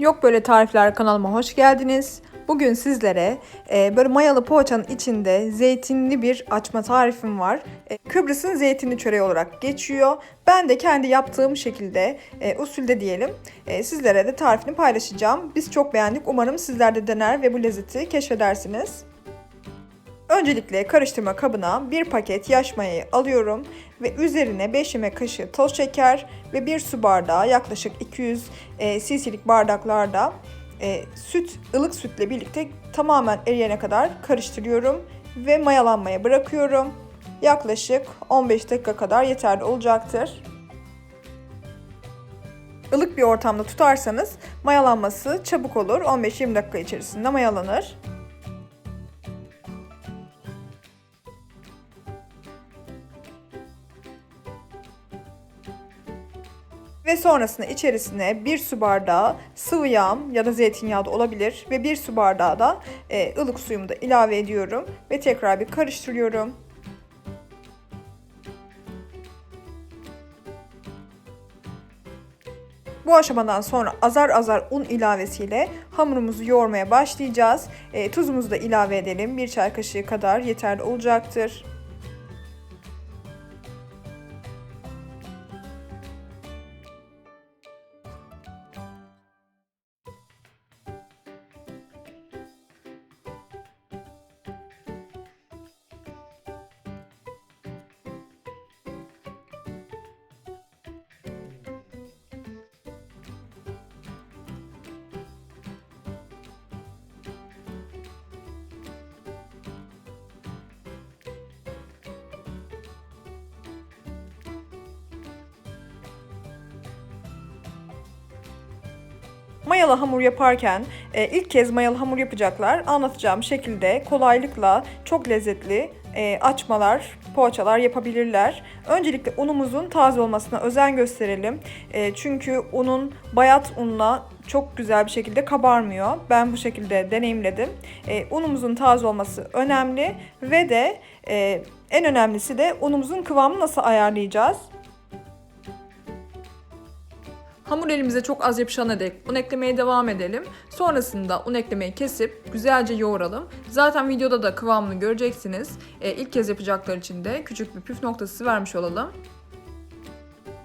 Yok Böyle Tarifler kanalıma hoş geldiniz. Bugün sizlere e, böyle mayalı poğaçanın içinde zeytinli bir açma tarifim var. E, Kıbrıs'ın zeytinli çöreği olarak geçiyor. Ben de kendi yaptığım şekilde, e, usulde diyelim, e, sizlere de tarifini paylaşacağım. Biz çok beğendik. Umarım sizler de dener ve bu lezzeti keşfedersiniz. Öncelikle karıştırma kabına bir paket yaş mayayı alıyorum ve üzerine 5 yemek kaşığı toz şeker ve 1 su bardağı yaklaşık 200 e, cc'lik bardaklarda e, süt, ılık sütle birlikte tamamen eriyene kadar karıştırıyorum ve mayalanmaya bırakıyorum. Yaklaşık 15 dakika kadar yeterli olacaktır. Ilık bir ortamda tutarsanız mayalanması çabuk olur. 15-20 dakika içerisinde mayalanır. Ve sonrasında içerisine bir su bardağı sıvı yağım ya da zeytinyağı da olabilir ve bir su bardağı da e, ılık suyumu da ilave ediyorum ve tekrar bir karıştırıyorum. Bu aşamadan sonra azar azar un ilavesiyle hamurumuzu yoğurmaya başlayacağız. E, tuzumuzu da ilave edelim. Bir çay kaşığı kadar yeterli olacaktır. Mayalı hamur yaparken e, ilk kez mayalı hamur yapacaklar. Anlatacağım şekilde kolaylıkla çok lezzetli e, açmalar, poğaçalar yapabilirler. Öncelikle unumuzun taze olmasına özen gösterelim. E, çünkü unun bayat unla çok güzel bir şekilde kabarmıyor. Ben bu şekilde deneyimledim. E, unumuzun taze olması önemli ve de e, en önemlisi de unumuzun kıvamını nasıl ayarlayacağız? Hamur elimize çok az yapışana dek un eklemeye devam edelim. Sonrasında un eklemeyi kesip güzelce yoğuralım. Zaten videoda da kıvamını göreceksiniz. E, ilk kez yapacaklar için de küçük bir püf noktası vermiş olalım.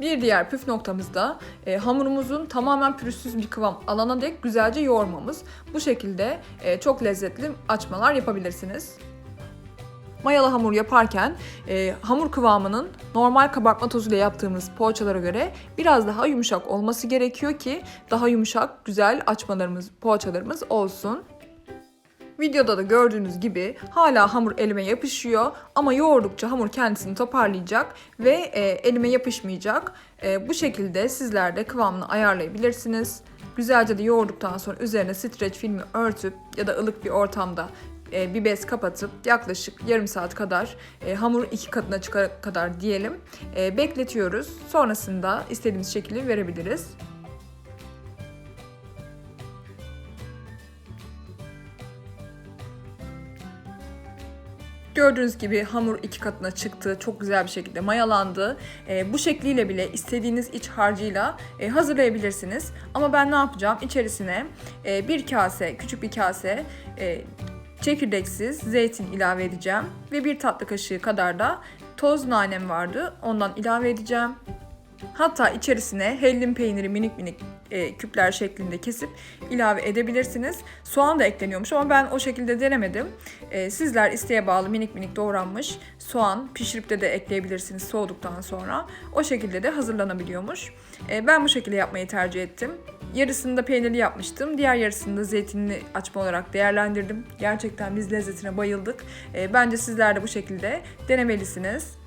Bir diğer püf noktamız da e, hamurumuzun tamamen pürüzsüz bir kıvam alana dek güzelce yoğurmamız. Bu şekilde e, çok lezzetli açmalar yapabilirsiniz mayalı hamur yaparken e, hamur kıvamının normal kabartma tozuyla yaptığımız poğaçalara göre biraz daha yumuşak olması gerekiyor ki daha yumuşak, güzel açmalarımız, poğaçalarımız olsun. Videoda da gördüğünüz gibi hala hamur elime yapışıyor ama yoğurdukça hamur kendisini toparlayacak ve e, elime yapışmayacak. E, bu şekilde sizler de kıvamını ayarlayabilirsiniz. Güzelce de yoğurduktan sonra üzerine streç filmi örtüp ya da ılık bir ortamda bir bez kapatıp yaklaşık yarım saat kadar e, hamur iki katına çıkana kadar diyelim e, bekletiyoruz. Sonrasında istediğimiz şekli verebiliriz. Gördüğünüz gibi hamur iki katına çıktı. Çok güzel bir şekilde mayalandı. E, bu şekliyle bile istediğiniz iç harcıyla e, hazırlayabilirsiniz. Ama ben ne yapacağım? İçerisine e, bir kase, küçük bir kase e, çekirdeksiz zeytin ilave edeceğim ve bir tatlı kaşığı kadar da toz nanem vardı. Ondan ilave edeceğim. Hatta içerisine hellim peyniri minik minik e, küpler şeklinde kesip ilave edebilirsiniz. Soğan da ekleniyormuş ama ben o şekilde denemedim. E, sizler isteğe bağlı minik minik doğranmış soğan pişirip de de ekleyebilirsiniz soğuduktan sonra. O şekilde de hazırlanabiliyormuş. E, ben bu şekilde yapmayı tercih ettim. Yarısını da peynirli yapmıştım. Diğer yarısını da zeytinli açma olarak değerlendirdim. Gerçekten biz lezzetine bayıldık. E, bence sizler de bu şekilde denemelisiniz.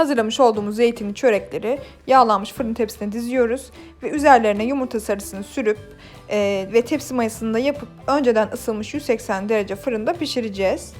Hazırlamış olduğumuz zeytinli çörekleri yağlanmış fırın tepsisine diziyoruz ve üzerlerine yumurta sarısını sürüp e, ve tepsi mayasını da yapıp önceden ısınmış 180 derece fırında pişireceğiz.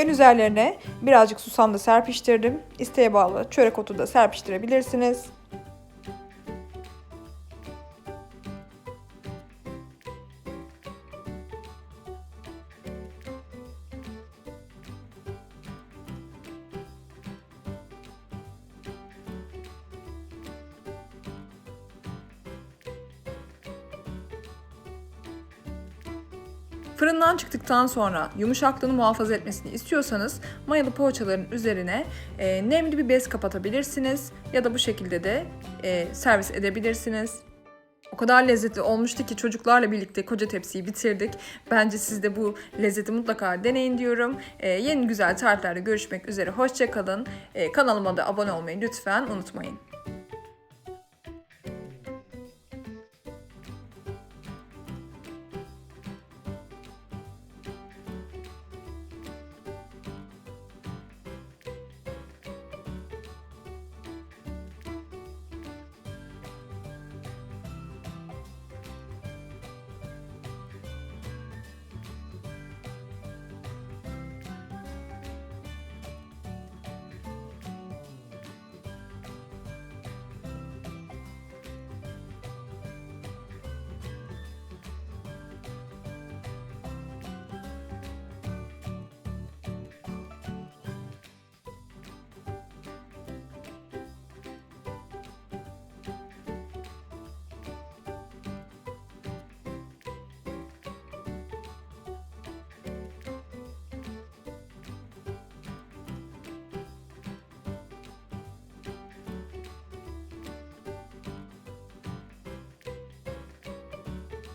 Ben üzerlerine birazcık susam da serpiştirdim. İsteğe bağlı çörek otu da serpiştirebilirsiniz. Fırından çıktıktan sonra yumuşaklığını muhafaza etmesini istiyorsanız mayalı poğaçaların üzerine e, nemli bir bez kapatabilirsiniz ya da bu şekilde de e, servis edebilirsiniz. O kadar lezzetli olmuştu ki çocuklarla birlikte koca tepsiyi bitirdik. Bence siz de bu lezzeti mutlaka deneyin diyorum. E, yeni güzel tariflerde görüşmek üzere. Hoşçakalın. E, kanalıma da abone olmayı lütfen unutmayın.